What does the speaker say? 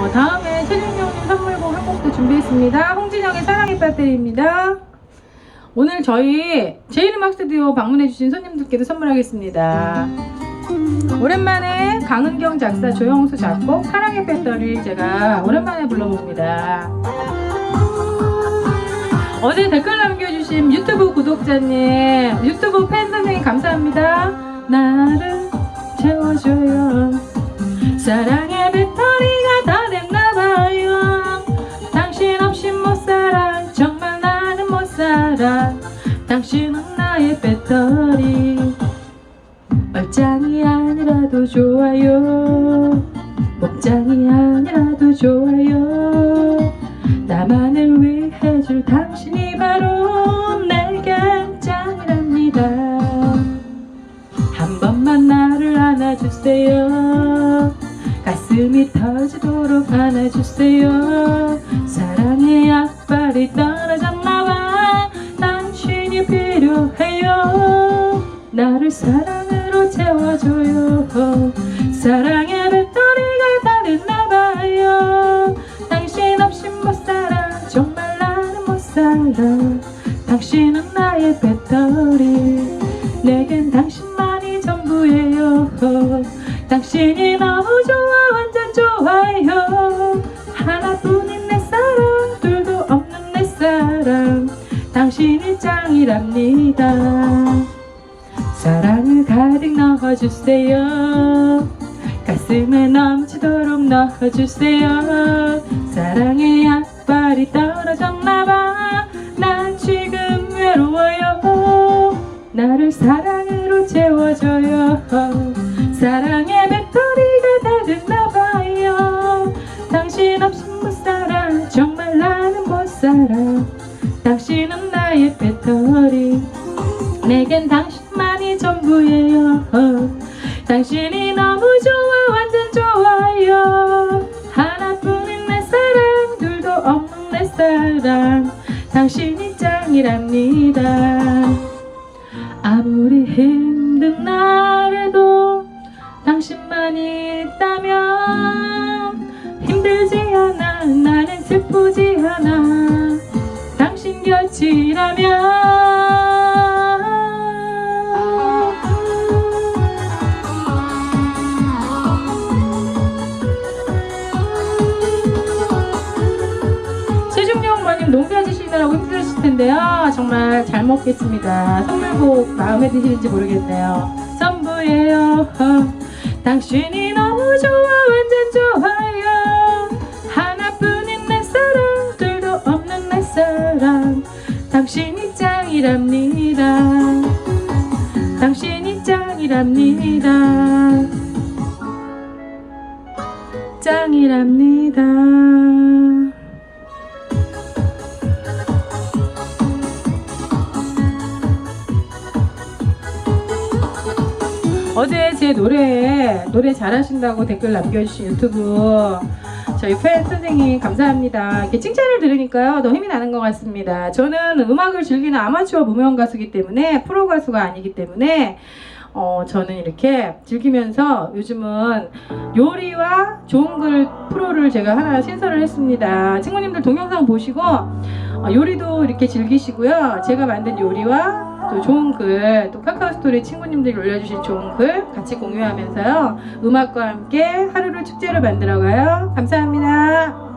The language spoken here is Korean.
어, 다음에 최준경님 선물곡 한 곡도 준비했습니다. 홍진영의 사랑의 배터리입니다. 오늘 저희 제이음악 스튜디오 방문해주신 손님들께도 선물하겠습니다. 오랜만에 강은경 작사, 조영수 작곡, 사랑의 배터리 제가 오랜만에 불러봅니다. 어제 댓글 남겨주신 유튜브 구독자님, 유튜브 팬 선생님 감사합니다. 나를 채워줘요. 사랑의 배터리 당신은 나의 배터리. 얼짱이 아니라도 좋아요. 목장이 아니라도 좋아요. 나만을 위해 줄 당신이 바로 내게 짱이랍니다. 한 번만 나를 안아주세요. 가슴이 터지도록 안아주세요. 사랑의 약발이 떨어졌나봐. 당신이 필요해요. 나를 사랑으로 채워줘요. 사랑의 배터리가 다 됐나봐요. 당신 없이 못 살아. 정말 나는 못 살아. 당신은 나의 배터리. 내겐 당신만이 전부예요. 당신이 너무 좋아, 완전 좋아요. 하나뿐인 당신이 짱이랍니다. 사랑을 가득 넣어주세요. 가슴에 넘치도록 넣어주세요. 사랑의 약발이 떨어졌나봐. 난 지금 외로워요. 나를 사랑으로 채워줘요. 사랑의 배터리가 다 됐나봐요. 당신 없이 못 살아. 정말 나는 못 살아. 배터리. 내겐 당신만이 전부예요. 당신이 너무 좋아, 완전 좋아요. 하나뿐인 내 사랑, 둘도 없는 내 사랑. 당신이 짱이랍니다. 아무리 힘든 날에도 당신만이 있다면 힘들지 않아, 나는 슬프지 않아. 곁이라면 최중영 어머님 농사 지시느라고 힘드실 텐데요. 정말 잘 먹겠습니다. 선물 복 마음에 드시는지 모르겠네요. 전부예요. 당신이 너무 좋아, 완전 좋아요. 하나뿐인 내 사랑, 둘도 없는 내 사랑. 당신이 짱이랍니다. 당신이 짱이랍니다. 짱이랍니다. 어제 제 노래에 노래 잘하신다고 댓글 남겨주신 유튜브 저희 팬 선생님 감사합니다. 이렇게 칭찬을 들으니까요 더 힘이 나는 것 같습니다. 저는 음악을 즐기는 아마추어 무명 가수이기 때문에 프로 가수가 아니기 때문에 어, 저는 이렇게 즐기면서 요즘은 요리와 좋은 글 프로를 제가 하나 신설을 했습니다. 친구님들 동영상 보시고 어, 요리도 이렇게 즐기시고요. 제가 만든 요리와 또 좋은 글, 또 카카오 스토리 친구님들이 올려주신 좋은 글 같이 공유하면서요. 음악과 함께 하루를 축제로 만들어가요. 감사합니다.